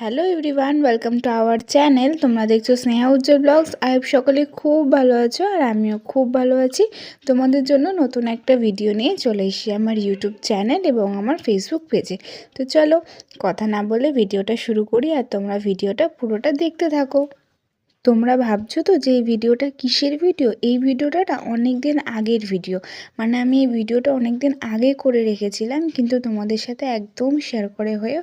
Hello everyone welcome to our channel তোমরা দেখছ স্নেহা উজ্জ্বল blogs I সকলে খুব ভালো আছো আর আমিও খুব ভালো আছি। তোমাদের জন্য নতুন একটা ভিডিও নিয়ে চলে এসেছি আমার ইউটিউব চ্যানেল এবং আমার ফেসবুক পেজে তো চলো, কথা না বলে ভিডিওটা শুরু করি আর তোমরা ভিডিওটা পুরোটা দেখতে থাকো। তোমরা ভাবছ তো যে এই ভিডিওটা কিসের ভিডিও? এই ভিডিওটা অনেক দিন আগের ভিডিও। মানে আমি এই ভিডিওটা অনেক দিন আগে করে রেখেছিলাম, কিন্তু তোমাদের সাথে একদম শেয়ার করে হয়ে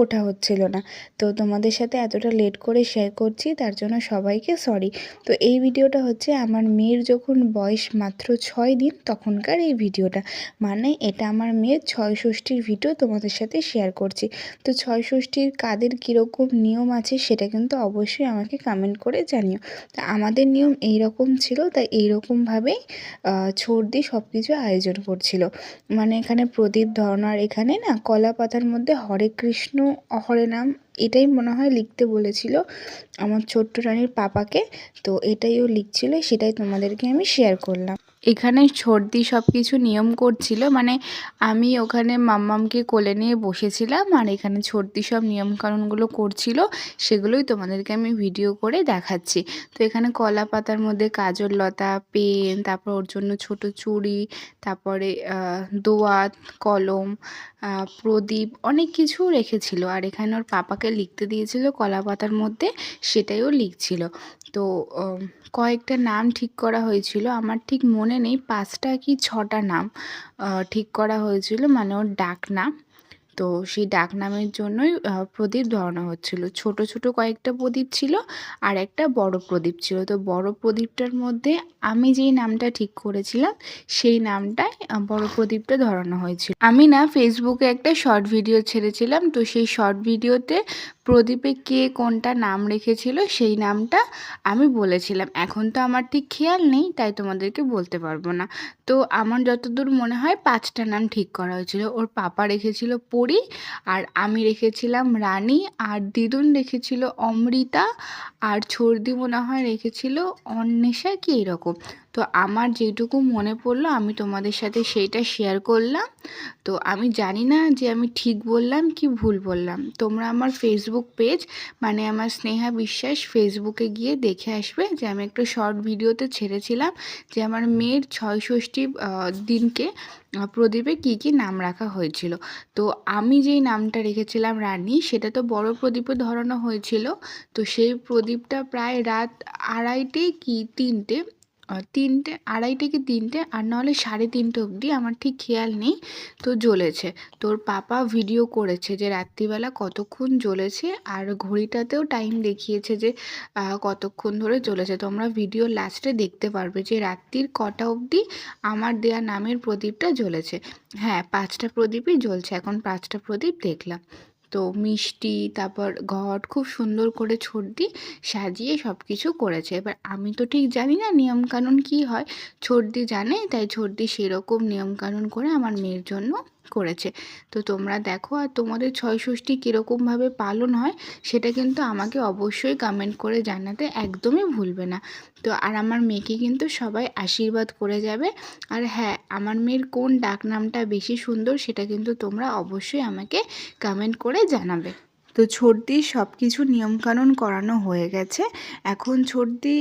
ওঠা হচ্ছিল না। তো তোমাদের সাথে এতটা লেট করে শেয়ার করছি, তার জন্য সবাইকে সরি তো এই ভিডিওটা হচ্ছে আমার মেয়ের যখন বয়স মাত্র ছয় দিন, তখনকার এই ভিডিওটা। মানে এটা আমার মেয়ের ছয় ষষ্ঠীর ভিডিও তোমাদের সাথে শেয়ার করছি। তো ছয় ষষ্ঠীর কাদের কীরকম নিয়ম আছে সেটা কিন্তু অবশ্যই আমাকে কমেন্ট করে জানিও। তা আমাদের নিয়ম এই রকম ছিল তাই এইরকমভাবেই ছর্দি সব কিছু আয়োজন করছিল। মানে এখানে প্রদীপ ধরনার এখানে না কলা পাতার মধ্যে হরে কৃষ্ণ, হরে নাম এটাই মনে হয় লিখতে বলেছিল আমার ছোট্ট রানীর পাপাকে। তো এটাই ও লিখছিল, সেটাই তোমাদেরকে আমি শেয়ার করলাম। এখানে সর্দি সব কিছু নিয়ম করছিল মানে আমি ওখানে মাম্মামকে কোলে নিয়ে বসেছিলাম আর এখানে সর্দি সব নিয়মকানুনগুলো করছিল, সেগুলোই তোমাদেরকে আমি ভিডিও করে দেখাচ্ছি। তো এখানে কলা পাতার মধ্যে কাজল লতা, পেন, তারপর ওর জন্য ছোট চুড়ি, তারপরে দোয়াত, কলম প্রদীপ অনেক কিছু রেখেছিল। আর এখানে ওর পাপাকে লিখতে দিয়েছিল কলা পাতার মধ্যে সেটাইও লিখছিল। তো কয়েকটা নাম ঠিক করা হয়েছিল, আমার ঠিক মনে নেই, পাঁচটা কি ছটা নাম ঠিক করা হয়েছিল মানে ওর ডাক নাম তো সেই ডাক নামের জন্যই প্রদীপ ধরানো হচ্ছিল। ছোট ছোট কয়েকটা প্রদীপ ছিল আর একটা বড় প্রদীপ ছিল। তো বড় প্রদীপটার মধ্যে আমি যেই নামটা ঠিক করেছিলাম, সেই নামটাই বড় প্রদীপটা ধরানো হয়েছিল। আমি না ফেসবুকে একটা শর্ট ভিডিও ছেড়েছিলাম, তো সেই শর্ট ভিডিওতে প্রদীপে কে কোনটা নাম রেখেছিল, সেই নামটা আমি বলেছিলাম। এখন তো আমার ঠিক খেয়াল নেই, তাই তোমাদেরকে বলতে পারব না। তো আমার যতদূর মনে হয় পাঁচটা নাম ঠিক করা হয়েছিল। ওর পাপা রেখেছিল পরি, আর আমি রেখেছিলাম রানী, আর দিদুন রেখেছিল অমৃতা, আর ছর্দি মনে হয় রেখেছিল অন্বেষা, কি এরকম। তো আমার যেটুকু মনে পড়ল, আমি তোমাদের সাথে সেইটা শেয়ার করলাম। তো আমি জানি না যে আমি ঠিক বললাম কি ভুল বললাম। তোমরা আমার ফেসবুক পেজ মানে আমার স্নেহা বিশ্বাস ফেসবুকে গিয়ে দেখে আসবে যে আমি একটা শর্ট ভিডিওতে ছেড়েছিলাম যে আমার মেয়ের ছয় ষষ্ঠী দিনকে প্রদীপে কি কি নাম রাখা হয়েছিল। তো আমি যেই নামটা রেখেছিলাম রানী, সেটা তো বড় প্রদীপে ধরানো হয়েছিল। তো সেই প্রদীপটা প্রায় রাত আড়াইটে কি তিনটে তিনটে আড়াইটে কি তিনটে আর নাহলে সাড়ে তিনটে অবধি আমার ঠিক খেয়াল নেই, তো জ্বলেছে। তোর পাপা ভিডিও করেছে যে রাত্রিবেলা কতক্ষণ জ্বলেছে আর ঘড়িটাতেও টাইম দেখিয়েছে যে কতক্ষণ ধরে জ্বলেছে। তোমরা ভিডিও লাস্টে দেখতে পারবে যে রাত্রির কটা অবধি আমার দেয়া নামের প্রদীপটা জ্বলেছে। হ্যাঁ পাঁচটা প্রদীপই জ্বলছে, এখন পাঁচটা প্রদীপ দেখলাম। তো মিষ্টি, তারপর ঘট খুব সুন্দর করে ছর্দি সাজিয়ে সব কিছু করেছে। এবার আমি তো ঠিক জানি না নিয়মকানুন কী হয়। ছর্দি জানে, তাই ছর্দি সেরকম নিয়মকানুন করে আমার মেয়ের জন্য করেছে। তো তোমরা দেখো আর তোমাদের ছয় ষষ্ঠী কীরকমভাবে পালন হয়, সেটা কিন্তু আমাকে অবশ্যই কমেন্ট করে জানাতে একদমই ভুলবে না। তো আর আমার মেয়েকে কিন্তু সবাই আশীর্বাদ করে যাবে। আর হ্যাঁ আমার মেয়ের কোন ডাকনামটা বেশি সুন্দর, সেটা কিন্তু তোমরা অবশ্যই আমাকে কমেন্ট করে জানাবে। তো ছর্দির সব কিছু নিয়মকানুন করানো হয়ে গেছে। এখন ছর্দি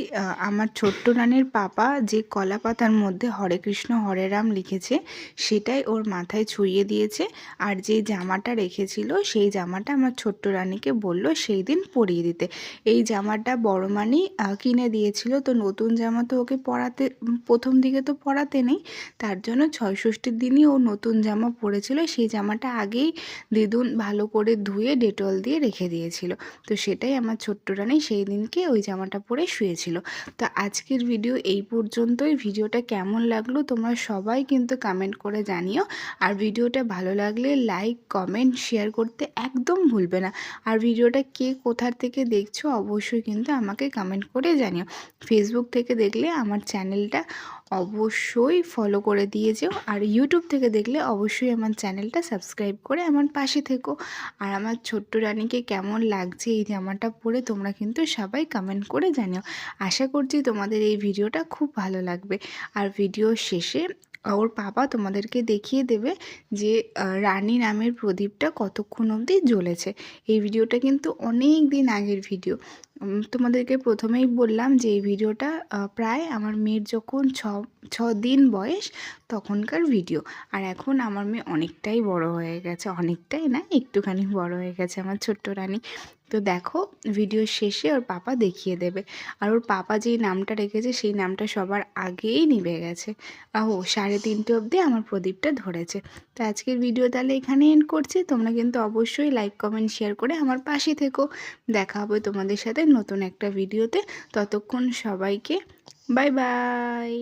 আমার ছোট্ট রানের পাপা যে কলা পাতার মধ্যে হরে কৃষ্ণ, হরে রাম লিখেছে, সেটাই ওর মাথায় ছুঁয়ে দিয়েছে। আর যে জামাটা রেখেছিল, সেই জামাটা আমার ছোট্ট রানীকে বলল সেই দিন পরিয়ে দিতে। এই জামাটা বড় মানি কিনে দিয়েছিল। তো নতুন জামা তো ওকে পরাতে প্রথম দিকে তো পরাতে নেই। তার জন্য ছয় ষষ্ঠীর দিনই ও নতুন জামা পরেছিল। সেই জামাটা আগেই দিদুন ভালো করে ধুয়ে ডেটল দিয়ে রেখে দিয়েছিল। তো সেটাই আমার ছোট্ট রানী সেই দিনকে ওই জামাটা পরে শুয়েছিল। তো আজকের ভিডিও এই পর্যন্তই। ভিডিওটা কেমন লাগল তোমরা সবাই কিন্তু কমেন্ট করে জানিও। আর ভিডিওটা ভালো লাগলে লাইক কমেন্ট শেয়ার করতে একদম ভুলবে না। আর ভিডিওটা কে কোথার থেকে দেখছ অবশ্যই কিন্তু আমাকে কমেন্ট করে জানিও। ফেসবুক থেকে দেখলে আমার চ্যানেলটা অবশ্যই ফলো করে দিয়ে যেও। আর ইউটিউব থেকে দেখলে অবশ্যই আমার চ্যানেলটা সাবস্ক্রাইব করে আমার পাশে থেকো। আর আমার ছোট্ট রানীকে কেমন লাগছে এই জামাটা পরে তোমরা কিন্তু সবাই কমেন্ট করে জানিও। আশা করছি তোমাদের এই ভিডিওটা খুব ভালো লাগবে। আর ভিডিও শেষে ওর বাবা তোমাদেরকে দেখিয়ে দেবে যে রানী নামের প্রদীপটা কতক্ষণ অবধি জ্বলেছে। এই ভিডিওটা কিন্তু অনেক দিন আগের ভিডিও তোমাদেরকে প্রথমেই বললাম যে এই ভিডিওটা প্রায় আমার মেয়ের যখন ছ ছ দিন বয়স তখনকার ভিডিও। আর এখন আমার মেয়ে অনেকটাই বড় হয়ে গেছে, অনেকটাই না, একটুখানি বড় হয়ে গেছে আমার ছোট্ট রানী। তো দেখো, ভিডিও শেষে ওর পাপা দেখিয়ে দেবে। আর ওর পাপা যেই নামটা রেখেছে, সেই নামটা সবার আগেই নিভে গেছে। ও সাড়ে তিনটে অবধি আমার প্রদীপটা ধরেছে। তো আজকের ভিডিও তাহলে এখানে এন্ড করছি। তোমরা কিন্তু অবশ্যই লাইক কমেন্ট শেয়ার করে আমার পাশে থেকো। দেখা হবে তোমাদের সাথে নতুন একটা ভিডিওতে ততক্ষণ সবাইকে বাই বাই।